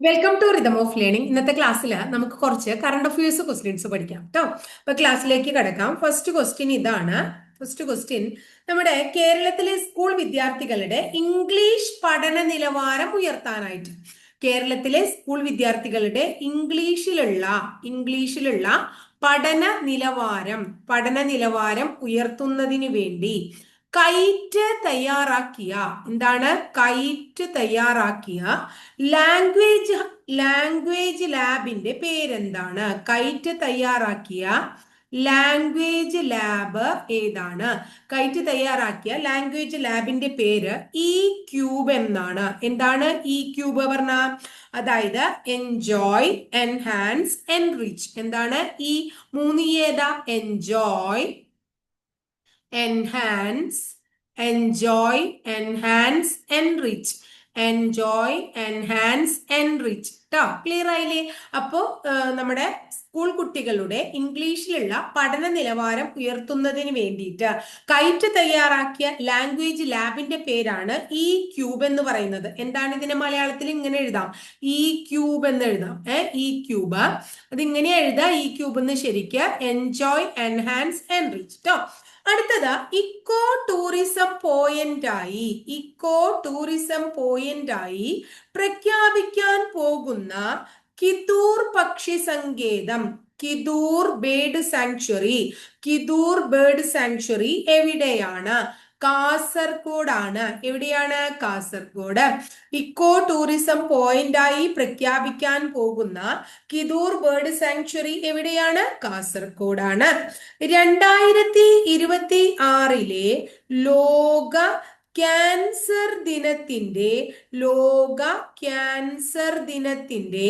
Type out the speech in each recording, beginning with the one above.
Welcome to rhythm of learning ഇന്നത്തെ ക്ലാസ്സിൽ നമുക്ക് കുറച്ച് കറണ്ട് അഫയേഴ്സ് ക്വസ്റ്റ്യൻസ് പഠിക്കാം കേട്ടോ അപ്പൊ ക്ലാസ്സിലേക്ക് കിടക്കാം. ഫസ്റ്റ് ക്വസ്റ്റ്യൻ ഇതാണ്. ഫസ്റ്റ് ക്വസ്റ്റ്യൻ നമ്മുടെ കേരളത്തിലെ സ്കൂൾ വിദ്യാർത്ഥികളുടെ ഇംഗ്ലീഷ് പഠന നിലവാരം ഉയർത്താനായിട്ട്. കേരളത്തിലെ സ്കൂൾ വിദ്യാർത്ഥികളുടെ ഇംഗ്ലീഷിലുള്ള ഇംഗ്ലീഷിലുള്ള പഠന നിലവാരം പഠന നിലവാരം ഉയർത്തുന്നതിന് വേണ്ടി കൈറ്റ് തയ്യാറാക്കിയ എന്താണ്? കൈറ്റ് തയ്യാറാക്കിയ ലാംഗ്വേജ് ലാംഗ്വേജ് ലാബിന്റെ പേരെന്താണ്? കൈറ്റ് തയ്യാറാക്കിയ ലാംഗ്വേജ് ലാബ് ഏതാണ്? കൈറ്റ് തയ്യാറാക്കിയ ലാംഗ്വേജ് ലാബിന്റെ പേര് ഇ ക്യൂബ് എന്നാണ്. എന്താണ് ഇ ക്യൂബ് പറഞ്ഞ? അതായത് എൻജോയ് എൻഹാൻസ് എൻറിച്ച് എന്താണ്? ഈ മൂന്ന് ഏതാ? Enjoy enhance, enjoy, enhance, enrich. Enjoy enhance enrich കേട്ടോ ക്ലിയർ ആയില്ലേ? അപ്പോ നമ്മുടെ സ്കൂൾ കുട്ടികളുടെ ഇംഗ്ലീഷിലുള്ള പഠന നിലവാരം ഉയർത്തുന്നതിന് വേണ്ടിയിട്ട് കൈറ്റ് തയ്യാറാക്കിയ ലാംഗ്വേജ് ലാബിന്റെ പേരാണ് ഇ ക്യൂബ് എന്ന് പറയുന്നത്. എന്താണ് ഇതിനെ മലയാളത്തിൽ ഇങ്ങനെ എഴുതാം? ഇ ക്യൂബ് എന്ന് എഴുതാം. ഏഹ് ഇ ക്യൂബ് അത് ഇങ്ങനെ എഴുതാം ഇ ക്യൂബ് എന്ന് ശരിക്ക്. എൻജോയ് എൻഹാൻസ് എൻറിച്ച് കേട്ടോ അടുത്തത് ഇക്കോ ടൂറിസം പോയിന്റായി ഇക്കോ ടൂറിസം പോയിന്റായി പ്രഖ്യാപിക്കാൻ പോകുന്ന കിതൂർ പക്ഷി സങ്കേതം Kidoor bird sanctuary Kidoor bird sanctuary എവിടെയാണ്? കാസർഗോഡാണ്. എവിടെയാണ് കാസർഗോഡ്? ഇക്കോ ടൂറിസം പോയിന്റായി പ്രഖ്യാപിക്കാൻ പോകുന്ന കിദൂർ ബേർഡ് സാങ്ച്വറി എവിടെയാണ്? കാസർഗോഡാണ്. രണ്ടായിരത്തി ഇരുപത്തി ആറിലെ ലോക ക്യാൻസർ ദിനത്തിന്റെ ലോക ക്യാൻസർ ദിനത്തിന്റെ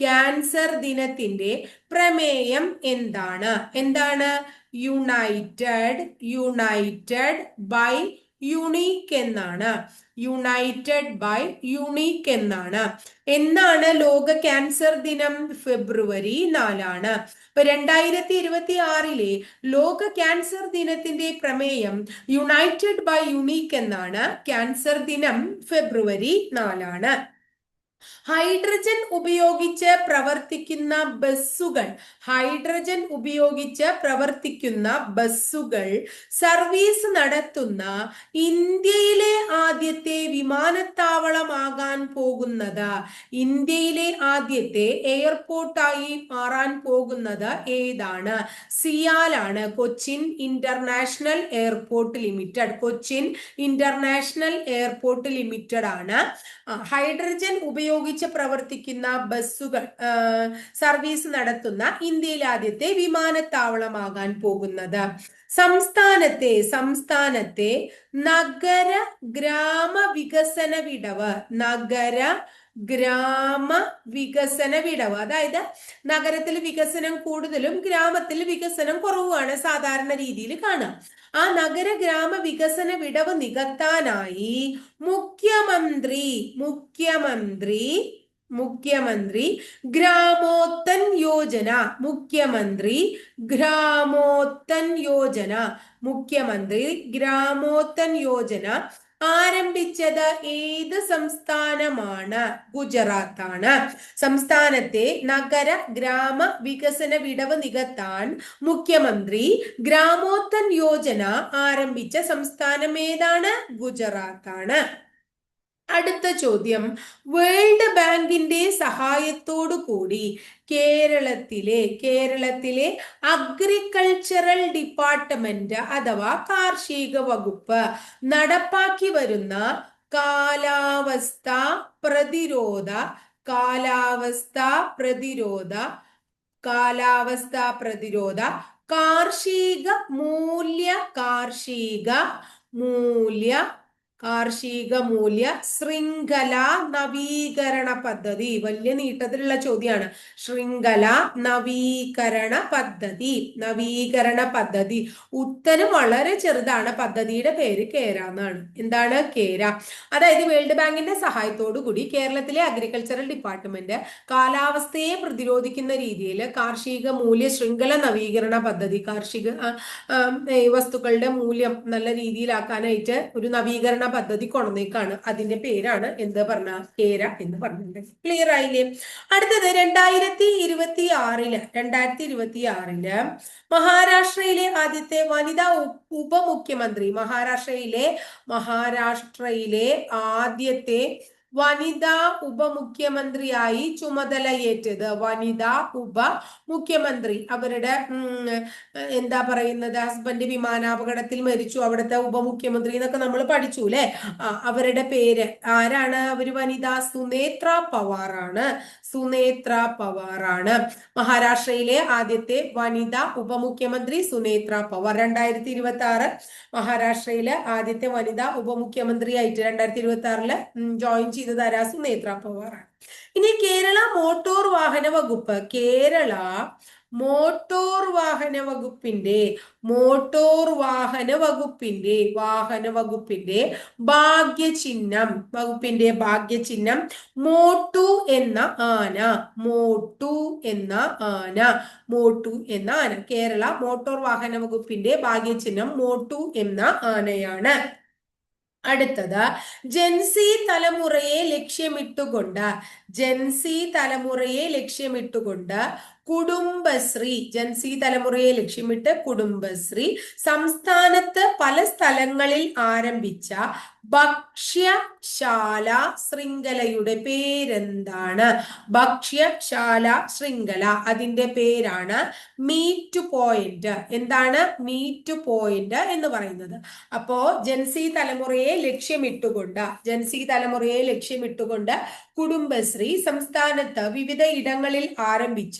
ക്യാൻസർ ദിനത്തിന്റെ പ്രമേയം എന്താണ്? എന്താണ്? യുണൈറ്റഡ് യുണൈറ്റഡ് ബൈ യുണീക്ക് എന്നാണ്. യുണൈറ്റഡ് ബൈ യുണീക്ക് എന്നാണ്. എന്നാണ് ലോക ക്യാൻസർ ദിനം ഫെബ്രുവരി നാലാണ്. ഇപ്പൊ രണ്ടായിരത്തി ഇരുപത്തി ആറിലെ ലോക ക്യാൻസർ ദിനത്തിന്റെ പ്രമേയം യുണൈറ്റഡ് ബൈ യുണീക്ക് എന്നാണ്. ക്യാൻസർ ദിനം ഫെബ്രുവരി നാലാണ്. ഹൈഡ്രജൻ ഉപയോഗിച്ച് പ്രവർത്തിക്കുന്ന ബസ്സുകൾ ഹൈഡ്രജൻ ഉപയോഗിച്ച് പ്രവർത്തിക്കുന്ന ബസ്സുകൾ സർവീസ് നടത്തുന്ന ഇന്ത്യയിലെ ആദ്യത്തെ വിമാനത്താവളമാകാൻ പോകുന്നത് ഇന്ത്യയിലെ ആദ്യത്തെ എയർപോർട്ടായി മാറാൻ പോകുന്നത് ഏതാണ്? സിയാലാണ് Cochin International Airport Limited. Cochin International Airport Limited ആണ് ഹൈഡ്രജൻ ഉപയോഗിച്ച് പ്രവർത്തിക്കുന്ന ബസ്സുകൾ സർവീസ് നടത്തുന്ന ഇന്ത്യയിൽ ആദ്യത്തെ വിമാനത്താവളമാകാൻ പോകുന്നത്. സംസ്ഥാനത്തെ സംസ്ഥാനത്തെ നഗര ഗ്രാമ വികസന വിടവ് നഗര ഗ്രാമ വികസന വിടവ് അതായത് നഗരത്തിൽ വികസനം കൂടുതലും ഗ്രാമത്തിൽ വികസനം കുറവുമാണ് സാധാരണ രീതിയിൽ കാണാം. ആ നഗര ഗ്രാമ വികസന വിടവ് നികത്താനായി മുഖ്യമന്ത്രി മുഖ്യമന്ത്രി മുഖ്യമന്ത്രി ഗ്രാമോത്തൻ യോജന മുഖ്യമന്ത്രി ഗ്രാമോത്തൻ യോജന മുഖ്യമന്ത്രി ഗ്രാമോത്തൻ യോജന ആരംഭിച്ചത് ഏത് സംസ്ഥാനമാണ്? ഗുജറാത്താണ്. സംസ്ഥാനത്തെ നഗര ഗ്രാമ വികസന വിടവ് നികത്താൻ മുഖ്യമന്ത്രി ഗ്രാമോത്തൻ യോജന ആരംഭിച്ച സംസ്ഥാനം ഏതാണ്? ഗുജറാത്താണ്. അടുത്ത ചോദ്യം. വേൾഡ് ബാങ്കിന്റെ സഹായത്തോടു കൂടി കേരളത്തിലെ കേരളത്തിലെ അഗ്രികൾച്ചറൽ ഡിപ്പാർട്ട്മെന്റ് അഥവാ കാർഷിക വകുപ്പ് നടപ്പാക്കി വരുന്ന കാലാവസ്ഥ പ്രതിരോധ കാലാവസ്ഥ പ്രതിരോധ കാലാവസ്ഥ പ്രതിരോധ കാർഷിക മൂല്യ കാർഷിക മൂല്യ കാർഷിക മൂല്യ ശൃംഖല നവീകരണ പദ്ധതി. വലിയ നീട്ടത്തിലുള്ള ചോദ്യമാണ് ശൃംഖല നവീകരണ പദ്ധതി. നവീകരണ പദ്ധതി. ഉത്തരം വളരെ ചെറുതാണ്. പദ്ധതിയുടെ പേര് കേര എന്നാണ്. എന്താണ്? കേര. അതായത് വേൾഡ് ബാങ്കിന്റെ സഹായത്തോടു കൂടി കേരളത്തിലെ അഗ്രികൾച്ചറൽ ഡിപ്പാർട്ട്മെന്റ് കാലാവസ്ഥയെ പ്രതിരോധിക്കുന്ന രീതിയിൽ കാർഷിക മൂല്യ ശൃംഖല നവീകരണ പദ്ധതി കാർഷിക വസ്തുക്കളുടെ മൂല്യം നല്ല രീതിയിലാക്കാനായിട്ട് ഒരു നവീകരണ പദ്ധതി കൊണ്ടുവന്നേക്കാണ് അതിന്റെ പേരാണ് എന്ത് പറഞ്ഞ കേര എന്ന് പറഞ്ഞിട്ടുണ്ട്. ക്ലിയർ ആയില്ലേ? അടുത്തത് രണ്ടായിരത്തി ഇരുപത്തി ആറിൽ രണ്ടായിരത്തി ഇരുപത്തി ആറിൽ മഹാരാഷ്ട്രയിലെ ആദ്യത്തെ വനിതാ ഉപമുഖ്യമന്ത്രി മഹാരാഷ്ട്രയിലെ മഹാരാഷ്ട്രയിലെ ആദ്യത്തെ വനിതാ ഉപമുഖ്യമന്ത്രിയായി ചുമതലയേറ്റത് വനിതാ ഉപ മുഖ്യമന്ത്രി അവരുടെ എന്താ പറയുന്നത് ഹസ്ബൻഡ് വിമാനാപകടത്തിൽ മരിച്ചു. അവിടുത്തെ ഉപമുഖ്യമന്ത്രി എന്നൊക്കെ നമ്മൾ പഠിച്ചു അല്ലെ? അവരുടെ പേര് ആരാണ്? അവർ വനിതാ സുനേത്ര പവാറാണ്. സുനേത്ര പവാറാണ് മഹാരാഷ്ട്രയിലെ ആദ്യത്തെ വനിതാ ഉപമുഖ്യമന്ത്രി സുനേത്ര പവാർ. രണ്ടായിരത്തി ഇരുപത്തി ആറ് മഹാരാഷ്ട്രയിലെ ആദ്യത്തെ വനിതാ ഉപമുഖ്യമന്ത്രിയായിട്ട് രണ്ടായിരത്തി ഇരുപത്തി ആറിൽ ജോയിൻ ചെയ്തത് ആരാ സുനേത്ര പവാറാണ് ഇനി കേരള മോട്ടോർ വാഹന വകുപ്പ്. കേരള മോട്ടോർ വാഹന വകുപ്പിന്റെ മോട്ടോർ വാഹന വകുപ്പിന്റെ വാഹന വകുപ്പിന്റെ ഭാഗ്യചിഹ്നം വകുപ്പിന്റെ ഭാഗ്യചിഹ്നം മോട്ടു എന്ന ആന മോട്ടു എന്ന ആന മോട്ടു എന്ന ആന. കേരള മോട്ടോർ വാഹന വകുപ്പിന്റെ ഭാഗ്യചിഹ്നം മോട്ടു എന്ന ആനയാണ്. അടുത്തത് ജെൻസി തലമുറയെ ലക്ഷ്യമിട്ടുകൊണ്ട് ജെൻസി തലമുറയെ ലക്ഷ്യമിട്ടുകൊണ്ട് കുടുംബശ്രീ ജൻസി തലമുറയെ ലക്ഷ്യമിട്ട് കുടുംബശ്രീ. സംസ്ഥാനത്ത് പല സ്ഥലങ്ങളിൽ ആരംഭിച്ച ഭക്ഷ്യശാല ശൃംഖലയുടെ പേരെന്താണ്? ഭക്ഷ്യശാല ശൃംഖല. അതിന്റെ പേരാണ് മീറ്റ് പോയിന്റ് എന്താണ് മീറ്റ് പോയിന്റ് എന്ന് പറയുന്നത്. അപ്പോ ജൻസി തലമുറയെ ലക്ഷ്യമിട്ടുകൊണ്ട് ജൻസി തലമുറയെ ലക്ഷ്യമിട്ടുകൊണ്ട് കുടുംബശ്രീ സംസ്ഥാനത്ത് വിവിധ ഇടങ്ങളിൽ ആരംഭിച്ച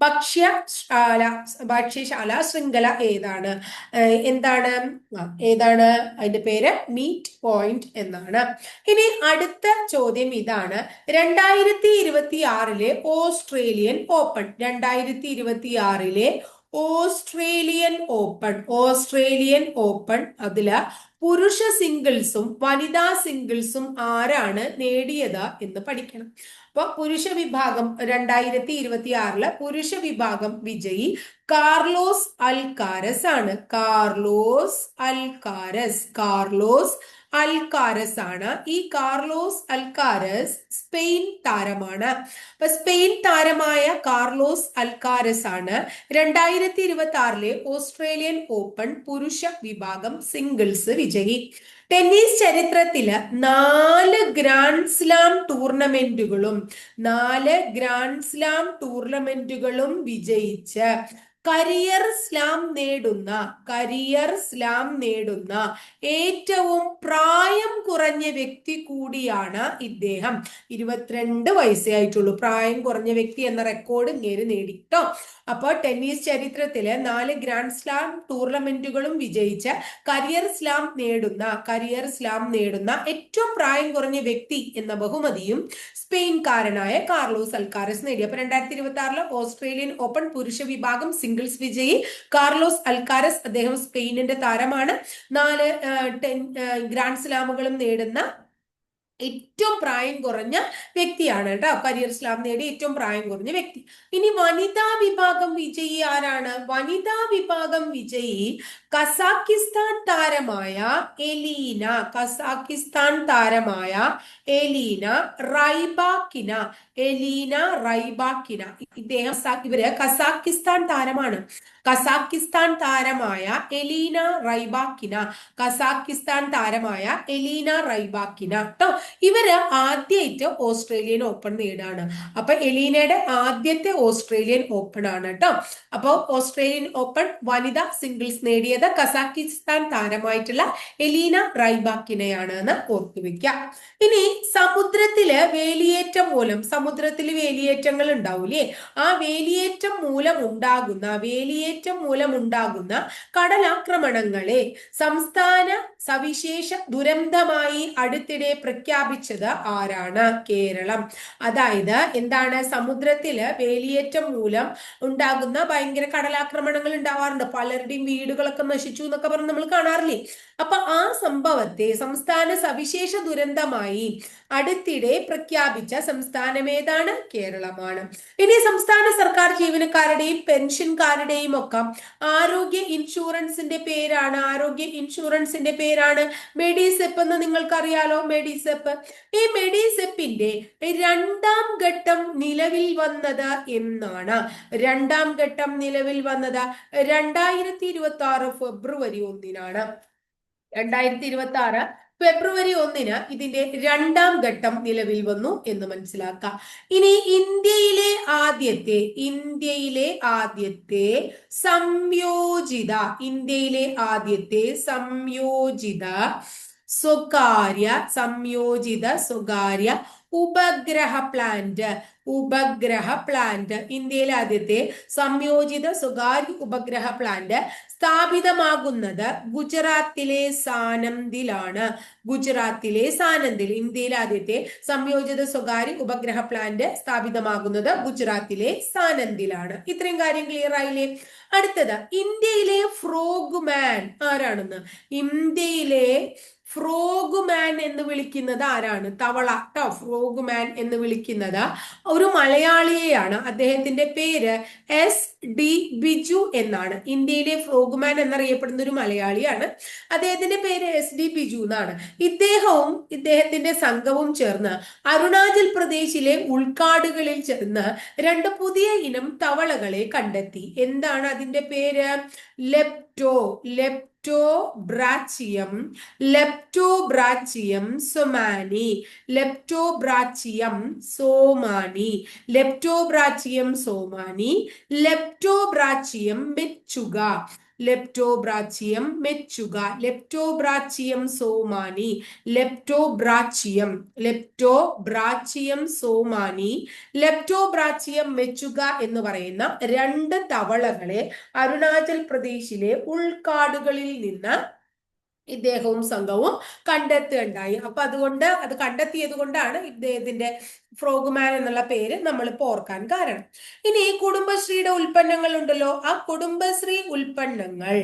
ഭക്ഷ്യശാല ഭക്ഷ്യശാല ശൃംഖല ഏതാണ്? എന്താണ്? ഏതാണ്? അതിന്റെ പേര് മീറ്റ് പോയിന്റ് എന്നാണ്. ഇനി അടുത്ത ചോദ്യം ഇതാണ്. രണ്ടായിരത്തി ഇരുപത്തി ആറിലെ ഓസ്ട്രേലിയൻ ഓപ്പൺ. രണ്ടായിരത്തി ഇരുപത്തി ആറിലെ ഓസ്ട്രേലിയൻ ഓപ്പൺ. Australian open. അതിൽ പുരുഷ സിംഗിൾസും വനിതാ സിംഗിൾസും ആരാണ് നേടിയത് എന്ന് പഠിക്കണം. അപ്പൊ പുരുഷ വിഭാഗം രണ്ടായിരത്തി ഇരുപത്തി ആറിൽ പുരുഷ വിഭാഗം വിജയി കാർലോസ് അൽകാരസ് ആണ്. കാർലോസ് അൽകാരസ് കാർലോസ് അൽകാരസ് ആണ്. ഈ കാർലോസ് അൽകാരസ് സ്പെയിൻ താരമാണ്. അപ്പൊ സ്പെയിൻ താരമായ കാർലോസ് അൽകാരസ് ആണ്. രണ്ടായിരത്തി ഇരുപത്തി ആറിലെ ഓസ്ട്രേലിയൻ ഓപ്പൺ പുരുഷ വിഭാഗം സിംഗിൾസ് വിജയി. ടെന്നീസ് ചരിത്രത്തിൽ നാല് ഗ്രാൻഡ് സ്ലാം ടൂർണമെന്റുകളും നാല് ഗ്രാൻഡ് സ്ലാം ടൂർണമെന്റുകളും വിജയിച്ച് കരിയർ സ്ലാം നേടുന്ന കരിയർ സ്ലാം നേടുന്ന ഏറ്റവും പ്രായം കുറഞ്ഞ വ്യക്തി കൂടിയാണ് ഇദ്ദേഹം. ഇരുപത്തിരണ്ട് വയസ്സേ ആയിട്ടുള്ളൂ. പ്രായം കുറഞ്ഞ വ്യക്തി എന്ന റെക്കോർഡ് ഇങ്ങേര് നേടിട്ടോ. അപ്പോൾ ടെന്നീസ് ചരിത്രത്തിലെ നാല് ഗ്രാൻഡ് സ്ലാം ടൂർണമെന്റുകളും വിജയിച്ച കരിയർ സ്ലാം നേടുന്ന കരിയർ സ്ലാം നേടുന്ന ഏറ്റവും പ്രായം കുറഞ്ഞ വ്യക്തി എന്ന ബഹുമതിയും സ്പെയിൻകാരനായ കാർലോസ് അൽക്കാരസ് നേടി. അപ്പൊ രണ്ടായിരത്തി ഇരുപത്തി ആറിലെ ഓസ്ട്രേലിയൻ ഓപ്പൺ പുരുഷ വിഭാഗം സിംഗിൾസ് വിജയി. കാർലോസ് അൽക്കാരസ് അദ്ദേഹം സ്പെയിനിന്റെ താരമാണ്. നാല് ടെൻ ഗ്രാൻഡ് സ്ലാമുകളും നേടുന്ന ഏറ്റവും പ്രായം കുറഞ്ഞ വ്യക്തിയാണ് കേട്ടോ. കരിയർ സ്ലാം നേടിയ ഏറ്റവും പ്രായം കുറഞ്ഞ വ്യക്തി. ഇനി വനിതാ വിഭാഗം വിജയി ആരാണ്? വനിതാ വിഭാഗം വിജയി കസാക്കിസ്ഥാൻ താരമായ എലീന കസാക്കിസ്ഥാൻ താരമായ എലീന റൈബാക്കിന എലീന റൈബാക്കിന. ഇദ്ദേഹം ഇവർ കസാക്കിസ്ഥാൻ താരമാണ്. കസാക്കിസ്ഥാൻ താരമായ എലീന റൈബാക്കിന കസാക്കിസ്ഥാൻ താരമായ എലീന റൈബാക്കിന. കേട്ടോ ഇവർ ആദ്യമായിട്ട് ഓസ്ട്രേലിയൻ ഓപ്പൺ നേടാണ്. അപ്പൊ എലീനയുടെ ആദ്യത്തെ ഓസ്ട്രേലിയൻ ഓപ്പൺ ആണ് കേട്ടോ അപ്പൊ ഓസ്ട്രേലിയൻ ഓപ്പൺ വനിതാ സിംഗിൾസ് നേടിയത് കസാക്കിസ്ഥാൻ താരമായിട്ടുള്ള എലീന റൈബാക്കിനെയാണ് എന്ന് ഓർത്തുവെക്കാം ഇനി സമുദ്രത്തിൽ വേലിയേറ്റം മൂലം സമുദ്രത്തിൽ വേലിയേറ്റങ്ങൾ ഉണ്ടാവൂലേ ആ വേലിയേറ്റം മൂലം ഉണ്ടാകുന്ന വേലിയേറ്റം മൂലം ഉണ്ടാകുന്ന കടലാക്രമണങ്ങളെ സംസ്ഥാന സവിശേഷ ദുരന്തമായി അടുത്തിടെ പ്രഖ്യാപിച്ചത് ആരാണ്? കേരളം. അതായത് എന്താണ്? സമുദ്രത്തിൽ വേലിയേറ്റം മൂലം ഉണ്ടാകുന്ന ഭയങ്കര കടലാക്രമണങ്ങൾ ഉണ്ടാവാറുണ്ട്. പലരുടെയും വീടുകളൊക്കെ നശിച്ചു എന്നൊക്കെ പറഞ്ഞ് നമ്മൾ കാണാറില്ലേ? അപ്പൊ ആ സംഭവത്തെ സംസ്ഥാന സവിശേഷ ദുരന്തമായി അടുത്തിടെ പ്രഖ്യാപിച്ച സംസ്ഥാനം ഏതാണ്? കേരളമാണ്. ഇനി സംസ്ഥാന സർക്കാർ ജീവനക്കാരുടെയും പെൻഷൻകാരുടെയും ഒക്കെ ആരോഗ്യ ഇൻഷുറൻസിന്റെ പേരാണ്. ആരോഗ്യ ഇൻഷുറൻസിന്റെ പേരാണ്. മെഡിസെപ്പ് എന്ന് നിങ്ങൾക്കറിയാലോ? മെഡിസെപ്പ്. ഈ മെഡിസെപ്പിന്റെ രണ്ടാം ഘട്ടം നിലവിൽ വന്നത് എന്നാണ്. രണ്ടാം ഘട്ടം നിലവിൽ വന്നത് രണ്ടായിരത്തി ഇരുപത്തി ആറ് ഫെബ്രുവരി ഒന്നിനാണ്. രണ്ടായിരത്തി ഇരുപത്തി ആറ് ഫെബ്രുവരി ഒന്നിന് ഇതിന്റെ രണ്ടാം ഘട്ടം നിലവിൽ വന്നു എന്ന് മനസ്സിലാക്കാം. ഇനി ഇന്ത്യയിലെ ആദ്യത്തെ ഇന്ത്യയിലെ ആദ്യത്തെ സംയോജിത ഇന്ത്യയിലെ ആദ്യത്തെ സംയോജിത സ്വകാര്യ സംയോജിത സ്വകാര്യ ഉപഗ്രഹ പ്ലാന്റ് ഉപഗ്രഹ പ്ലാന്റ് ഇന്ത്യയിലെ ആദ്യത്തെ സംയോജിത സ്വകാര്യ ഉപഗ്രഹ പ്ലാന്റ് സ്ഥാപിതമാകുന്നത് ഗുജറാത്തിലെ സാനന്ദിലാണ്. ഗുജറാത്തിലെ സാനന്ദിൽ ഇന്ത്യയിലെ ആദ്യത്തെ സംയോജിത സ്വകാര്യ ഉപഗ്രഹ പ്ലാന്റ് സ്ഥാപിതമാകുന്നത് ഗുജറാത്തിലെ സാനന്ദിലാണ്. ഇത്രയും കാര്യം ക്ലിയർ ആയില്ലേ? അടുത്തത് ഇന്ത്യയിലെ ഫ്രോഗ്മാൻ ആരാണെന്ന്? ഇന്ത്യയിലെ ഫ്രോഗ്മാൻ എന്ന് വിളിക്കുന്നത് ആരാണ്? തവള കേട്ടോ ഫ്രോഗ്മാൻ എന്ന് വിളിക്കുന്നത് ഒരു മലയാളിയെയാണ്. അദ്ദേഹത്തിന്റെ പേര് എസ് ഡി ബിജു എന്നാണ്. ഇന്ത്യയിലെ ഫ്രോഗ്മാൻ എന്നറിയപ്പെടുന്ന ഒരു മലയാളിയാണ്. അദ്ദേഹത്തിന്റെ പേര് എസ് ഡി ബിജു എന്നാണ്. ഇദ്ദേഹവും ഇദ്ദേഹത്തിന്റെ സംഘവും ചേർന്ന് അരുണാചൽ പ്രദേശിലെ ഉൾക്കാടുകളിൽ ചേർന്ന് രണ്ട് പുതിയ ഇനം തവളകളെ കണ്ടെത്തി. എന്താണ് അതിന്റെ പേര്? Lepto lep Leptobrachium Leptobrachium somani Leptobrachium somani Leptobrachium somani Leptobrachium mechuka Leptobrachium mechuka Leptobrachium somani Leptobrachium Leptobrachium somani Leptobrachium mechuka എന്ന് പറയുന്ന രണ്ട് തവളകളെ അരുണാചൽ പ്രദേശിലെ ഉൾക്കാടുകളിൽ നിന്ന് ഇദ്ദേഹവും സംഘവും കണ്ടെത്തുകയുണ്ടായി. അപ്പൊ അതുകൊണ്ട് അത് കണ്ടെത്തിയത് കൊണ്ടാണ് ഇദ്ദേഹത്തിന്റെ ഫ്രോഗ്മാൻ എന്നുള്ള പേര് നമ്മൾ ഓർക്കാൻ കാരണം. ഇനി ഈ കുടുംബശ്രീയുടെ ഉൽപ്പന്നങ്ങൾ ഉണ്ടല്ലോ. ആ കുടുംബശ്രീ ഉൽപ്പന്നങ്ങൾ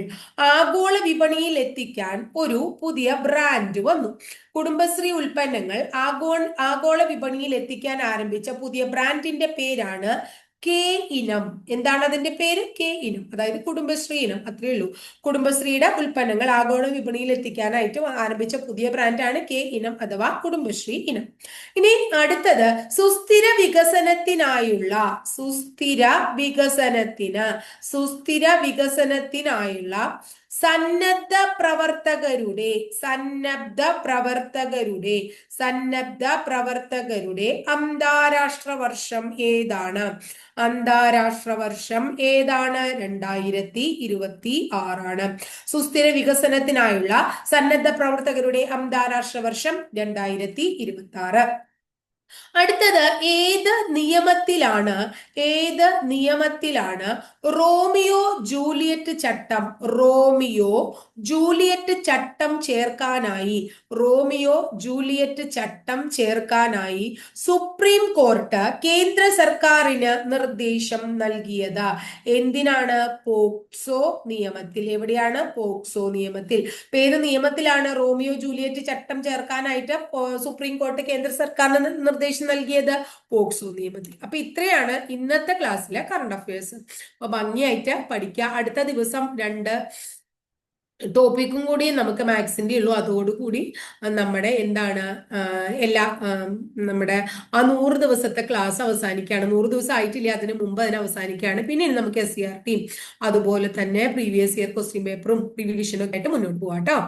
ആഗോള വിപണിയിൽ എത്തിക്കാൻ ഒരു പുതിയ ബ്രാൻഡ് വന്നു. കുടുംബശ്രീ ഉൽപ്പന്നങ്ങൾ ആഗോള ആഗോള വിപണിയിൽ എത്തിക്കാൻ ആരംഭിച്ച പുതിയ ബ്രാൻഡിന്റെ പേരാണ് കെ ഇനം. എന്താണ് അതിന്റെ പേര്? കെ ഇനം. അതായത് കുടുംബശ്രീ ഇനം. അത്രയേ ഉള്ളൂ. കുടുംബശ്രീയുടെ ഉൽപ്പന്നങ്ങൾ ആഗോള വിപണിയിൽ എത്തിക്കാനായിട്ട് ആരംഭിച്ച പുതിയ ബ്രാൻഡാണ് കെ ഇനം അഥവാ കുടുംബശ്രീ ഇനം. ഇനി അടുത്തത് സുസ്ഥിര വികസനത്തിനായുള്ള സുസ്ഥിര വികസനത്തിന് സുസ്ഥിര വികസനത്തിനായുള്ള സന്നദ്ധ പ്രവർത്തകരുടെ സന്നദ്ധ പ്രവർത്തകരുടെ സന്നദ്ധ പ്രവർത്തകരുടെ അന്താരാഷ്ട്ര വർഷം ഏതാണ്? അന്താരാഷ്ട്ര വർഷം ഏതാണ്? രണ്ടായിരത്തി ഇരുപത്തി ആറാണ് സുസ്ഥിര വികസനത്തിനായുള്ള സന്നദ്ധ പ്രവർത്തകരുടെ അന്താരാഷ്ട്ര വർഷം രണ്ടായിരത്തി ഇരുപത്തി ആറ് അടുത്തത് ഏത് നിയമത്തിലാണ് ഏത് നിയമത്തിലാണ് റോമിയോ ജൂലിയറ്റ് ചട്ടം റോമിയോ ജൂലിയറ്റ് ചട്ടം ചേർക്കാനായി റോമിയോ ജൂലിയറ്റ് ചട്ടം ചേർക്കാനായി സുപ്രീം കോർട്ട് കേന്ദ്ര സർക്കാരിന് നിർദ്ദേശം നൽകിയത്. എന്തിനാണ്? പോക്സോ നിയമത്തിൽ. എവിടെയാണ്? പോക്സോ നിയമത്തിൽ. പേര് നിയമത്തിലാണ് റോമിയോ ജൂലിയറ്റ് ചട്ടം ചേർക്കാനായിട്ട് സുപ്രീം കോർട്ട് കേന്ദ്ര സർക്കാരിന് നിർദ്ദേശം നൽകിയത്? പോക്സോ നിയമത്തിൽ. അപ്പൊ ഇത്രയാണ് ഇന്നത്തെ ക്ലാസ്സിലെ കറണ്ട് അഫയേഴ്സ് അപ്പൊ ഭംഗിയായിട്ട് പഠിക്കുക അടുത്ത ദിവസം രണ്ട് ടോപ്പിക്കും കൂടി നമുക്ക് മാത്സിന്റെ ഉള്ളൂ. അതോടുകൂടി നമ്മുടെ എന്താണ് എല്ലാ നമ്മുടെ ആ നൂറ് ദിവസത്തെ ക്ലാസ് അവസാനിക്കുകയാണ്. നൂറ് ദിവസം ആയിട്ടില്ല? അതിന് മുമ്പ് അതിന് അവസാനിക്കുകയാണ്. പിന്നെ നമുക്ക് എസ് സി ആർ ടിയും അതുപോലെ തന്നെ പ്രീവിയസ് ഇയർ ക്വസ്റ്റ്യൻ പേപ്പറും റിവിഷനും ഒക്കെ ആയിട്ട് മുന്നോട്ട് പോകാം കേട്ടോ